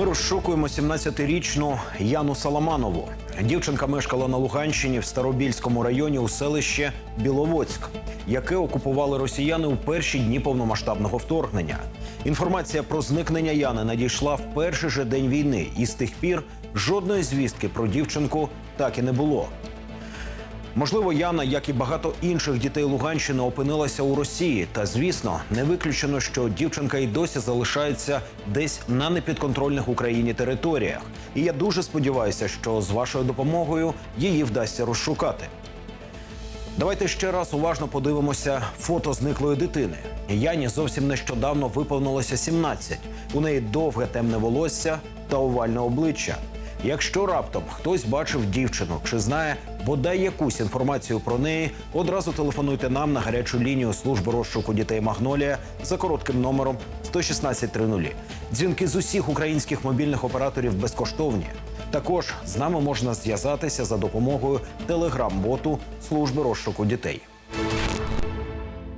Ми розшукуємо 17-річну Яну Саламанову. Дівчинка мешкала на Луганщині в Старобільському районі у селищі Біловодськ, яке окупували росіяни у перші дні повномасштабного вторгнення. Інформація про зникнення Яни надійшла в перший же день війни, і з тих пір жодної звістки про дівчинку так і не було. Можливо, Яна, як і багато інших дітей Луганщини, опинилася у Росії. Та звісно, не виключено, що дівчинка й досі залишається десь на непідконтрольних Україні територіях. І я дуже сподіваюся, що з вашою допомогою її вдасться розшукати. Давайте ще раз уважно подивимося фото зниклої дитини. Яні зовсім нещодавно виповнилося 17. У неї довге темне волосся та овальне обличчя. Якщо раптом хтось бачив дівчину чи знає бодай якусь інформацію про неї, одразу телефонуйте нам на гарячу лінію служби розшуку дітей Магнолія за коротким номером 11630. Дзвінки з усіх українських мобільних операторів безкоштовні. Також з нами можна зв'язатися за допомогою телеграм-боту служби розшуку дітей.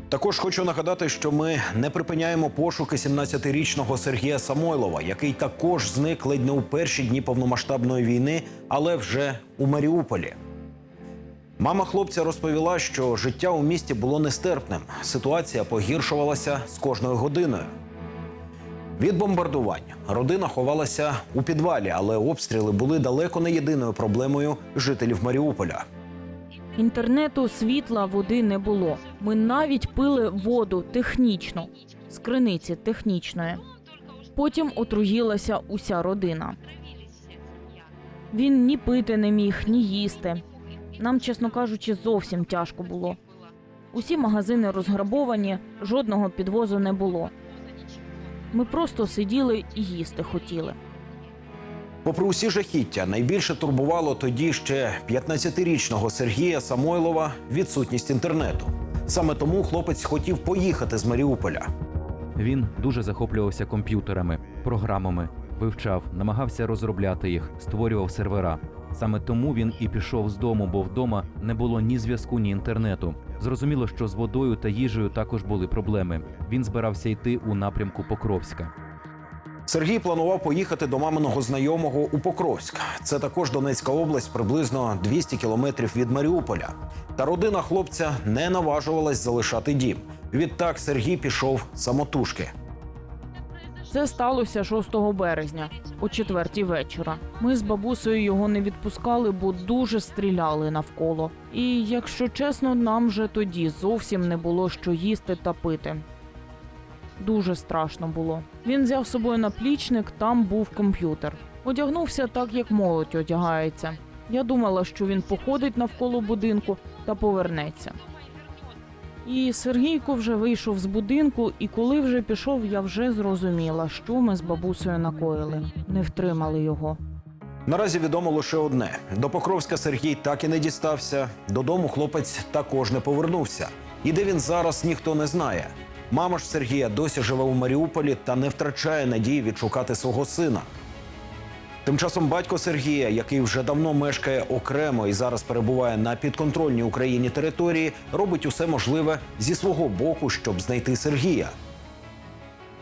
Також хочу нагадати, що ми не припиняємо пошуки 17-річного Сергія Самойлова, який також зник ледь не у перші дні повномасштабної війни, але вже у Маріуполі. Мама хлопця розповіла, що життя у місті було нестерпним. Ситуація погіршувалася з кожною годиною. Від бомбардувань родина ховалася у підвалі, але обстріли були далеко не єдиною проблемою жителів Маріуполя. Інтернету, світла, води не було. Ми навіть пили воду технічну з криниці технічної. Потім отруїлася уся родина. Він ні пити не міг, ні їсти. Нам, чесно кажучи, зовсім тяжко було. Усі магазини розграбовані, жодного підвозу не було. Ми просто сиділи і їсти хотіли. Попри усі жахіття, найбільше турбувало тоді ще 15-річного Сергія Самойлова відсутність інтернету. Саме тому хлопець хотів поїхати з Маріуполя. Він дуже захоплювався комп'ютерами, програмами, вивчав, намагався розробляти їх, створював сервера. Саме тому він і пішов з дому, бо вдома не було ні зв'язку, ні інтернету. Зрозуміло, що з водою та їжею також були проблеми. Він збирався йти у напрямку Покровська. Сергій планував поїхати до маминого знайомого у Покровськ. Це також Донецька область, приблизно 200 кілометрів від Маріуполя. Та родина хлопця не наважувалась залишати дім. Відтак Сергій пішов самотужки. Це сталося 6 березня о четвертій вечора. Ми з бабусею його не відпускали, бо дуже стріляли навколо. І якщо чесно, нам вже тоді зовсім не було що їсти та пити. Дуже страшно було. Він взяв з собою наплічник, там був комп'ютер. Одягнувся так, як молодь одягається. Я думала, що він походить навколо будинку та повернеться. І Сергійко вже вийшов з будинку, і коли вже пішов, я вже зрозуміла, що ми з бабусею накоїли. Не втримали його. Наразі відомо лише одне: до Покровська Сергій так і не дістався. Додому хлопець також не повернувся. І де він зараз ніхто не знає. Мама ж Сергія досі живе у Маріуполі та не втрачає надії відшукати свого сина. Тим часом батько Сергія, який вже давно мешкає окремо і зараз перебуває на підконтрольній Україні території, робить усе можливе зі свого боку, щоб знайти Сергія.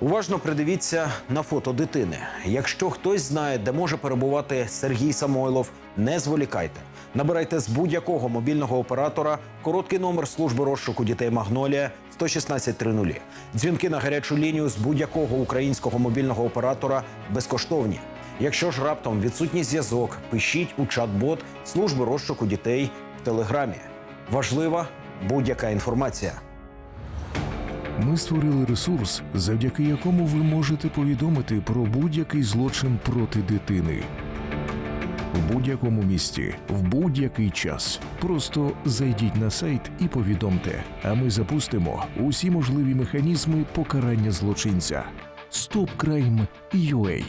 Уважно придивіться на фото дитини. Якщо хтось знає, де може перебувати Сергій Самойлов, не зволікайте. Набирайте з будь-якого мобільного оператора короткий номер служби розшуку дітей Магнолія 11630. Дзвінки на гарячу лінію з будь-якого українського мобільного оператора безкоштовні. Якщо ж раптом відсутній зв'язок, пишіть у чат-бот служби розшуку дітей в телеграмі. Важлива будь-яка інформація. Ми створили ресурс, завдяки якому ви можете повідомити про будь-який злочин проти дитини. В будь-якому місті, в будь-який час. Просто зайдіть на сайт і повідомте, а ми запустимо усі можливі механізми покарання злочинця. StopCrime.ua